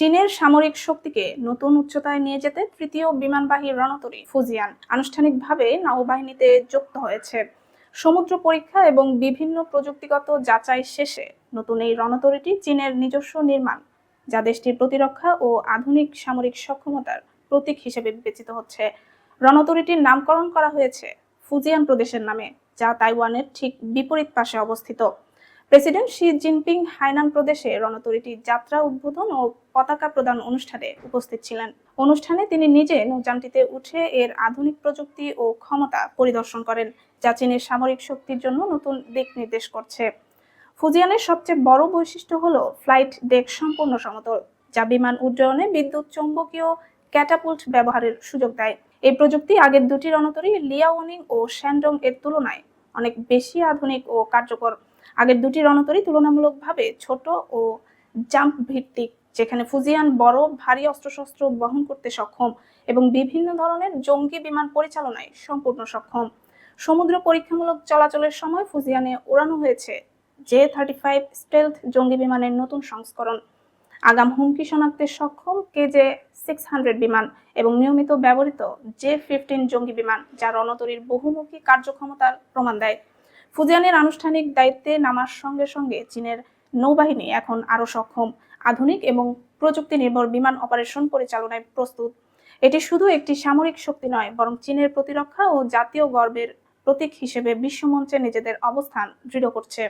চীনের সামরিক শক্তিকে নতুন উচ্চতায় নিয়ে যেতে তৃতীয় বিমানবাহী রণতরী ফুজিয়ান আনুষ্ঠানিকভাবে নৌবাহিনীতে যুক্ত হয়েছে। সমুদ্র পরীক্ষা এবং বিভিন্ন প্রযুক্তিগত যাচাই শেষে নতুন এই রণতরীটি চীনের নিজস্ব নির্মাণ, যা দেশটির প্রতিরক্ষা ও আধুনিক সামরিক সক্ষমতার প্রতীক হিসেবে বিবেচিত হচ্ছে। রণতরীটির নামকরণ করা হয়েছে ফুজিয়ান প্রদেশের নামে, যা তাইওয়ানের ঠিক বিপরীত পাশে অবস্থিত। প্রেসিডেন্ট শি জিনপিং হাইনান প্রদেশে রণতরীটির যাত্রা উদ্বোধন ও পতাকা প্রদান অনুষ্ঠানে উপস্থিত ছিলেন। অনুষ্ঠানে তিনি নিজে নৌযানটিতে উঠে এর আধুনিক প্রযুক্তি ও ক্ষমতা পরিদর্শন করেন, যা চীনের সামরিক শক্তির জন্য নতুন দিক নির্দেশ করছে। ফুজিয়ানের সবচেয়ে বড় বৈশিষ্ট্য হল ফ্লাইট ডেক সম্পূর্ণ সমতল, যা বিমান উড্ডয়নে বিদ্যুৎ চৌম্বকীয় ক্যাটাপুল্ট ব্যবহারের সুযোগ দেয়। এই প্রযুক্তি আগের দুটি রণতরী লিয়াওনিং ও শ্যান্ডং এর তুলনায় অনেক বেশি আধুনিক ও কার্যকর। আগের দুটি রণতরী তুলনামূলকভাবে ছোট ও জাম্প ভিত্তিক যেখানে ফুজিয়ান বড়, ভারী অস্ত্রশস্ত্র বহন করতে সক্ষম এবং বিভিন্ন ধরনের জঙ্গি বিমান পরিচালনায় সম্পূর্ণ সক্ষম। সমুদ্র পরীক্ষামূলক চলাচলের সময় ফুজিয়ানে ওড়ানো হয়েছে জে থার্টি ফাইভ স্টেলথ জঙ্গি বিমানের নতুন সংস্করণ। আগাম হুমকি শনাক্তে সক্ষম কেজে সিক্স হান্ড্রেড বিমান এবং নিয়মিত ব্যবহৃত জে ফিফটিন জঙ্গি বিমান, যা রণতরীর বহুমুখী কার্যক্ষমতার প্রমাণ দেয়। ফুজিয়ানের আনুষ্ঠানিক দায়িত্বে নামার সঙ্গে সঙ্গে চীনের নৌবাহিনী এখন আরও সক্ষম। আধুনিক এবং প্রযুক্তি নির্ভর বিমান অপারেশন পরিচালনায় প্রস্তুত। এটি শুধু একটি সামরিক শক্তি নয়, বরং চীনের প্রতিরক্ষা ও জাতীয় গর্বের প্রতীক হিসেবে বিশ্বমঞ্চে নিজেদের অবস্থান দৃঢ় করছে।